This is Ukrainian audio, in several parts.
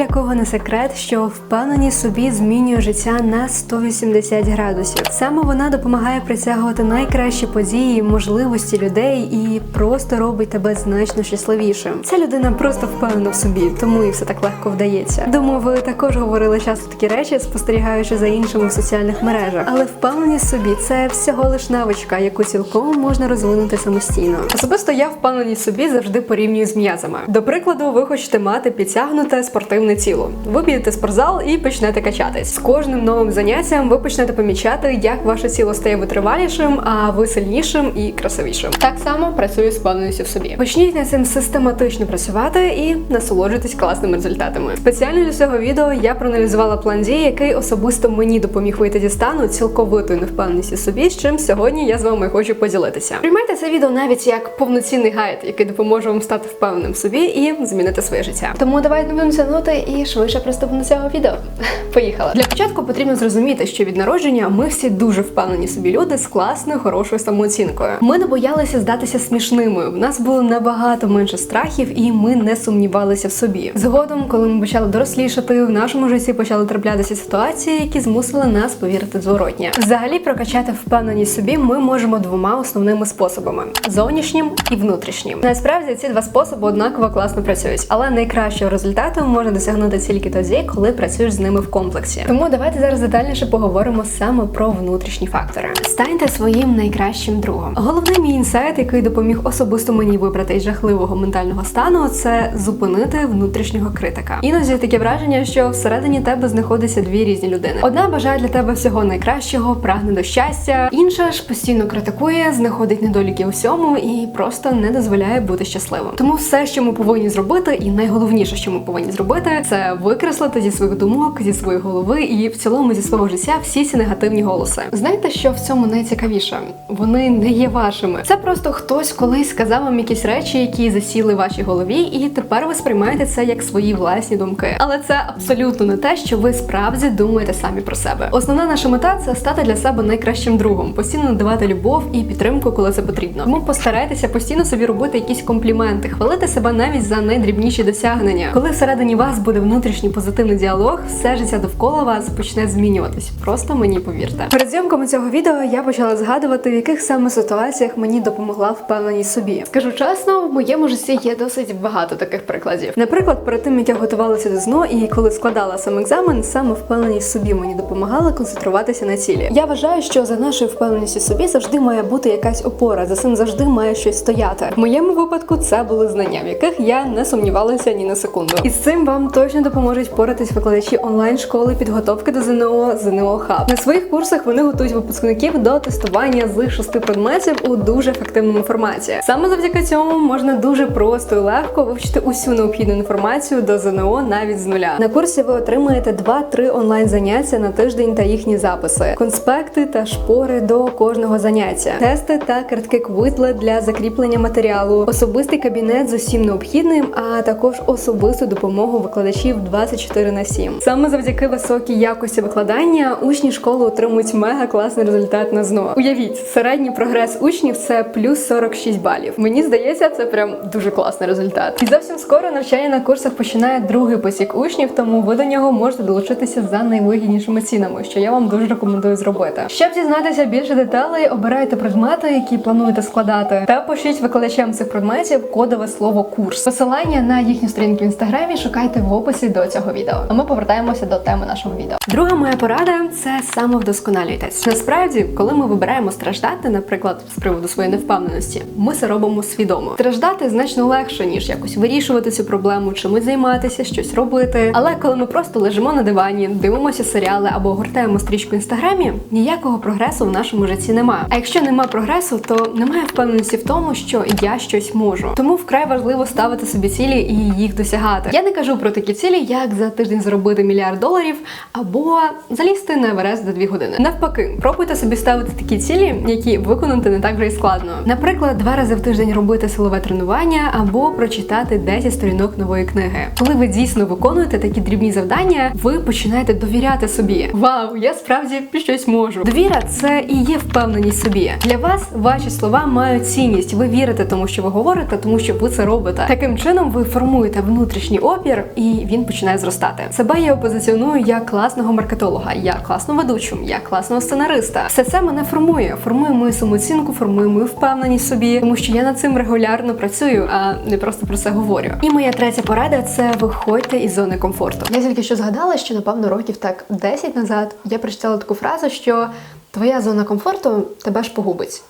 для кого не секрет, що впевненість собі змінює життя на 180 градусів. Саме вона допомагає притягувати найкращі події, можливості людей і просто робить тебе значно щасливішим. Ця людина просто впевнена в собі, тому і все так легко вдається. Думаю, ви також говорили часто такі речі, спостерігаючи за іншими в соціальних мережах. Але впевненість собі це всього лиш навичка, яку цілком можна розвинути самостійно. Особисто я впевненість собі завжди порівнюю з м'язами. До прикладу, ви хочете мати підтягнуте спортивне тіло. Ви підете спортзал і почнете качатись. З кожним новим заняттям ви почнете помічати, як ваше тіло стає витривалішим, а ви сильнішим і красивішим. Так само працює з впевненістю в собі. Почніть над цим систематично працювати і насолоджуйтесь класними результатами. Спеціально для цього відео я проаналізувала план дій, який особисто мені допоміг вийти зі стану цілковитої невпевненості в собі, з чим сьогодні я з вами хочу поділитися. Приймайте це відео навіть як повноцінний гайд, який допоможе вам стати впевненим в собі і змінити своє життя. Тому давайте не будемо тягнути і швидше приступимо до цього відео. Поїхали. Для початку потрібно зрозуміти, що від народження ми всі дуже впевнені собі люди з класною хорошою самооцінкою. Ми не боялися здатися смішними. В нас було набагато менше страхів, і ми не сумнівалися в собі. Згодом, коли ми почали дорослішати, в нашому житті почали траплятися ситуації, які змусили нас повірити в зворотнє. Взагалі, прокачати впевненість собі ми можемо двома основними способами: зовнішнім і внутрішнім. Насправді ці два способи однаково класно працюють, але найкращого результату можна досягнути тільки тоді, коли працюєш з ними в комплексі. Тому давайте зараз детальніше поговоримо саме про внутрішні фактори. Станьте своїм найкращим другом. Головний мій інсайт, який допоміг особисто мені вибрати із жахливого ментального стану, це зупинити внутрішнього критика. Іноді таке враження, що всередині тебе знаходяться дві різні людини. Одна бажає для тебе всього найкращого, прагне до щастя, інша ж постійно критикує, знаходить недоліки у всьому і просто не дозволяє бути щасливим. Тому все, що ми повинні зробити, і найголовніше, що ми повинні зробити, це викреслити зі своїх думок, зі своєї голови і в цілому зі свого життя всі ці негативні голоси. Знаєте, що в цьому найцікавіше? Вони не є вашими. Це просто хтось колись сказав вам якісь речі, які засіли в вашій голові, і тепер ви сприймаєте це як свої власні думки. Але це абсолютно не те, що ви справді думаєте самі про себе. Основна наша мета це стати для себе найкращим другом, постійно надавати любов і підтримку, коли це потрібно. Тому постарайтеся постійно собі робити якісь компліменти, хвалити себе навіть за найдрібніші досягнення. Коли всередині вас буде внутрішній позитивний діалог, все життя довкола вас почне змінюватись. Просто мені повірте. Перед зйомками цього відео я почала згадувати, в яких саме ситуаціях мені допомогла впевненість собі. Скажу чесно, в моєму житті є досить багато таких прикладів. Наприклад, перед тим як я готувалася до ЗНО і коли складала сам екзамен, саме впевненість собі мені допомагала концентруватися на цілі. Я вважаю, що за нашою впевненістю собі завжди має бути якась опора, за цим завжди має щось стояти. В моєму випадку це були знання, в яких я не сумнівалася ні на секунду. І з цим вам точно допоможуть поратись викладачі онлайн школи підготовки до ЗНО ЗНО Хаб. На своїх курсах вони готують випускників до тестування з шести предметів у дуже ефективному форматі. Саме завдяки цьому можна дуже просто і легко вивчити усю необхідну інформацію до ЗНО навіть з нуля. На курсі ви отримаєте 2-3 онлайн заняття на тиждень та їхні записи, конспекти та шпори до кожного заняття, тести та картки квитла для закріплення матеріалу, особистий кабінет з усім необхідним, а також особисту допомогу викладачів 24 на 7. Саме завдяки високій якості викладання учні школи отримують мега класний результат на ЗНО. Уявіть, середній прогрес учнів це плюс 46 балів. Мені здається, це прям дуже класний результат. І зовсім скоро навчання на курсах починає другий потік учнів, тому ви до нього можете долучитися за найвигіднішими цінами, що я вам дуже рекомендую зробити. Щоб дізнатися більше деталей, обирайте предмети, які плануєте складати, та пишіть викладачам цих предметів кодове слово курс. Посилання на їхню сторінку в інстаграмі шукайте в описі до цього відео. А ми повертаємося до теми нашого відео. Друга моя порада це самовдосконалюйтесь. Насправді, коли ми вибираємо страждати, наприклад, з приводу своєї невпевненості, ми це робимо свідомо. Страждати значно легше ніж якось вирішувати цю проблему, чимось займатися, щось робити. Але коли ми просто лежимо на дивані, дивимося серіали або гортаємо стрічку в інстаграмі, ніякого прогресу в нашому житті немає. А якщо немає прогресу, то немає впевненості в тому, що я щось можу. Тому вкрай важливо ставити собі цілі і їх досягати. Я не кажу про такі цілі, як за тиждень заробити мільярд доларів або залізти на Еверест за дві години. Навпаки, пробуйте собі ставити такі цілі, які виконати не так вже й складно. Наприклад, два рази в тиждень робити силове тренування або прочитати 10 сторінок нової книги. Коли ви дійсно виконуєте такі дрібні завдання, ви починаєте довіряти собі. Вау, я справді щось можу. Довіра це і є впевненість собі. Для вас ваші слова мають цінність. Ви вірите тому, що ви говорите, тому що ви це робите. Таким чином ви формуєте внутрішній опір, і і він починає зростати. Себе я позиціоную як класного маркетолога, як класну ведучу, як класного сценариста. Все це мене формує, формує мою самооцінку, формує мою впевненість собі, тому що я над цим регулярно працюю, а не просто про це говорю. І моя третя порада це виходьте із зони комфорту. Я тільки що згадала, що напевно років так 10 назад я прочитала таку фразу, що твоя зона комфорту тебе ж погубить.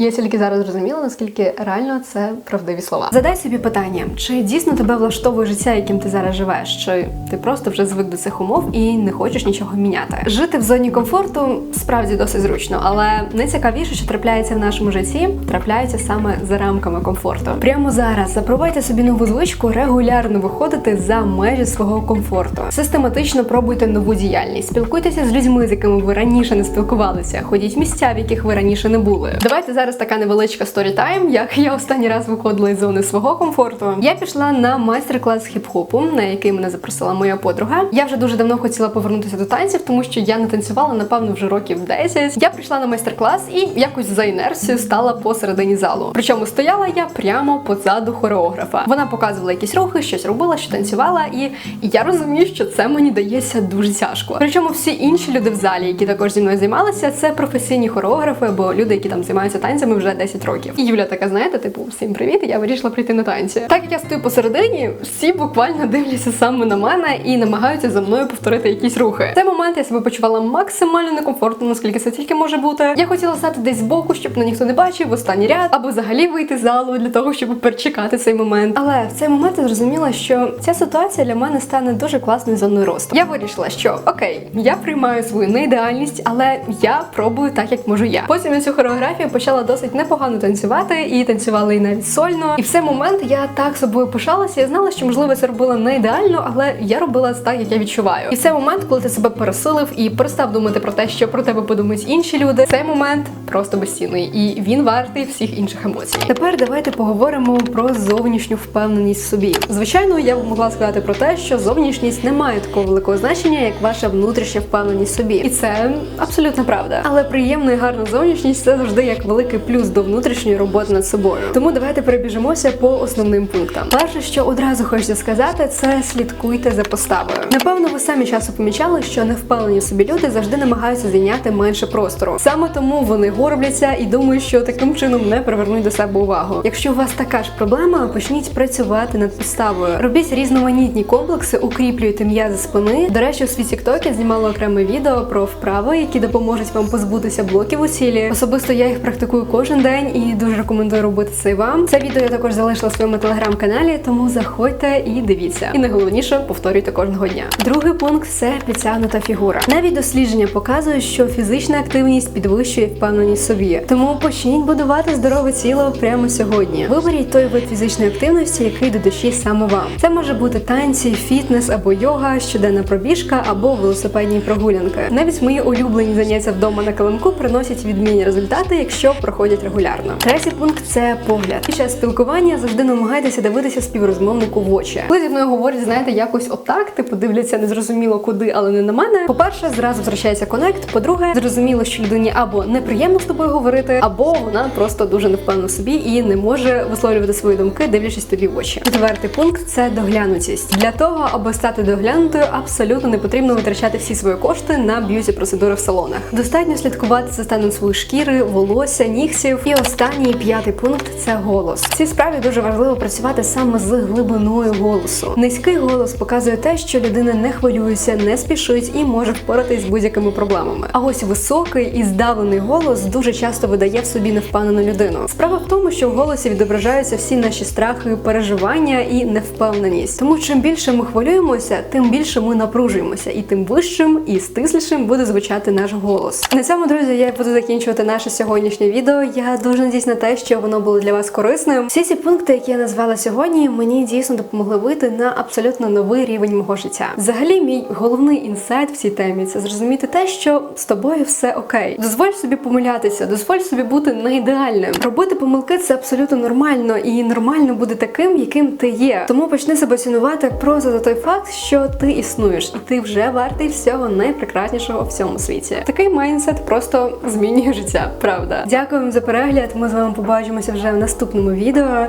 Я тільки зараз зрозуміла, наскільки реально це правдиві слова. Задай собі питання, чи дійсно тебе влаштовує життя, яким ти зараз живеш, чи ти просто вже звик до цих умов і не хочеш нічого міняти. Жити в зоні комфорту справді досить зручно, але найцікавіше, що трапляється в нашому житті, трапляється саме за рамками комфорту. Прямо зараз запровадьте собі нову звичку регулярно виходити за межі свого комфорту. Систематично пробуйте нову діяльність, спілкуйтеся з людьми, з якими ви раніше не спілкувалися, ходіть в місця, в яких ви раніше не були. Давайте зараз така невеличка сторітайм, як я останній раз виходила із зони свого комфорту. Я пішла на майстер-клас хіп-хопу, на який мене запросила моя подруга. Я вже дуже давно хотіла повернутися до танців, тому що я не танцювала, напевно, вже років 10. Я прийшла на майстер-клас і якось за інерцією стала посередині залу. Причому стояла я прямо позаду хореографа. Вона показувала якісь рухи, щось робила, що танцювала, і я розумію, що це мені дається дуже тяжко. Причому всі інші люди в залі, які також зі мною займалися, це професійні хореографи або люди, які там займаються танцями вже 10 років. І Юля така, знаєте, типу, всім привіт, я вирішила прийти на танці. Так як я стою посередині, всі буквально дивляться саме на мене і намагаються за мною повторити якісь рухи. В цей момент я себе почувала максимально некомфортно, наскільки це тільки може бути. Я хотіла стати десь збоку, щоб на ніхто не бачив, останній ряд, або взагалі вийти з залу для того, щоб перечекати цей момент. Але в цей момент я зрозуміла, що ця ситуація для мене стане дуже класною зоною росту. Я вирішила, що окей, я приймаю свою неідеальність, але я пробую так, як можу я. Потім я цю хореографію почала досить непогано танцювати, і танцювала і навіть сольно. І в цей момент я так собою пишалася. Я знала, що можливо це робила не ідеально, але я робила так, як я відчуваю. І в цей момент, коли ти себе пересилив і перестав думати про те, що про тебе подумають інші люди, цей момент просто безцінний, і він вартий всіх інших емоцій. Тепер давайте поговоримо про зовнішню впевненість в собі. Звичайно, я б могла сказати про те, що зовнішність не має такого великого значення, як ваша внутрішня впевненість в собі, і це абсолютно правда. Але приємна і гарна зовнішність це завжди як великий плюс до внутрішньої роботи над собою. Тому давайте перебіжимося по основним пунктам. Перше, що одразу хочеться сказати, це слідкуйте за поставою. Напевно, ви самі часто помічали, що невпевнені собі люди завжди намагаються зайняти менше простору. Саме тому вони горбляться і думають, що таким чином не привернуть до себе увагу. Якщо у вас така ж проблема, почніть працювати над поставою. Робіть різноманітні комплекси, укріплюйте м'язи спини. До речі, у свій TikTok я окреме відео про вправи, які допоможуть вам позбутися блоків у тілі. Особисто я їх практикую кожен день і дуже рекомендую робити це і вам. Це відео я також залишила в своєму телеграм-каналі, тому заходьте і дивіться. І найголовніше повторюйте кожного дня. Другий пункт це підтягнута фігура. Навіть дослідження показують, що фізична активність підвищує впевненість собі. Тому почніть будувати здорове тіло прямо сьогодні. Виберіть той вид фізичної активності, який до душі саме вам. Це може бути танці, фітнес або йога, щоденна пробіжка або велосипедні прогулянки. Навіть мої улюблені заняття вдома на килимку приносять відмінні результати, якщо проходять регулярно. Третій пункт це погляд. Під час спілкування завжди намагайтеся дивитися співрозмовнику в очі. Коли зі мною говорять, знаєте, якось отак, типу дивляться незрозуміло куди, але не на мене. По-перше, зразу втрачається конект. По-друге, зрозуміло, що людині або неприємно з тобою говорити, або вона просто дуже не впевнена в собі і не може висловлювати свої думки, дивлячись тобі в очі. Четвертий пункт це доглянутість. Для того, аби стати доглянутою, абсолютно не потрібно витрачати всі свої кошти на б'юті процедури в салонах. Достатньо слідкувати за станом своєї шкіри, волосся, нігтів. І останній п'ятий пункт це голос. В цій справі дуже важливо працювати саме з глибиною голосу. Низький голос показує те, що людина не хвилюється, не спішить і може впоратись з будь-якими проблемами. А ось високий і здавлений голос дуже часто видає в собі невпевнену людину. Справа в тому, що в голосі відображаються всі наші страхи, переживання і невпевненість. Тому чим більше ми хвилюємося, тим більше ми напружуємося, і тим вищим і стислішим буде звучати наш голос. На цьому, друзі, я буду закінчувати наше сьогоднішнє відео. Я дуже надіюсь на те, що воно було для вас корисним. Всі ці пункти, які я назвала сьогодні, мені дійсно допомогли вийти на абсолютно новий рівень мого життя. Взагалі, мій головний інсайт в цій темі це зрозуміти те, що з тобою все окей. Дозволь собі помилятися, дозволь собі бути не ідеальним. Робити помилки це абсолютно нормально, і нормально буде таким, яким ти є. Тому почни себе цінувати просто за той факт, що ти існуєш, і ти вже вартий всього найпрекраснішого в цьому світі. Такий майндсет просто змінює життя. Правда. Дякую вам за перегляд. Ми з вами побачимося вже в наступному відео.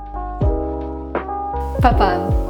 Па-па!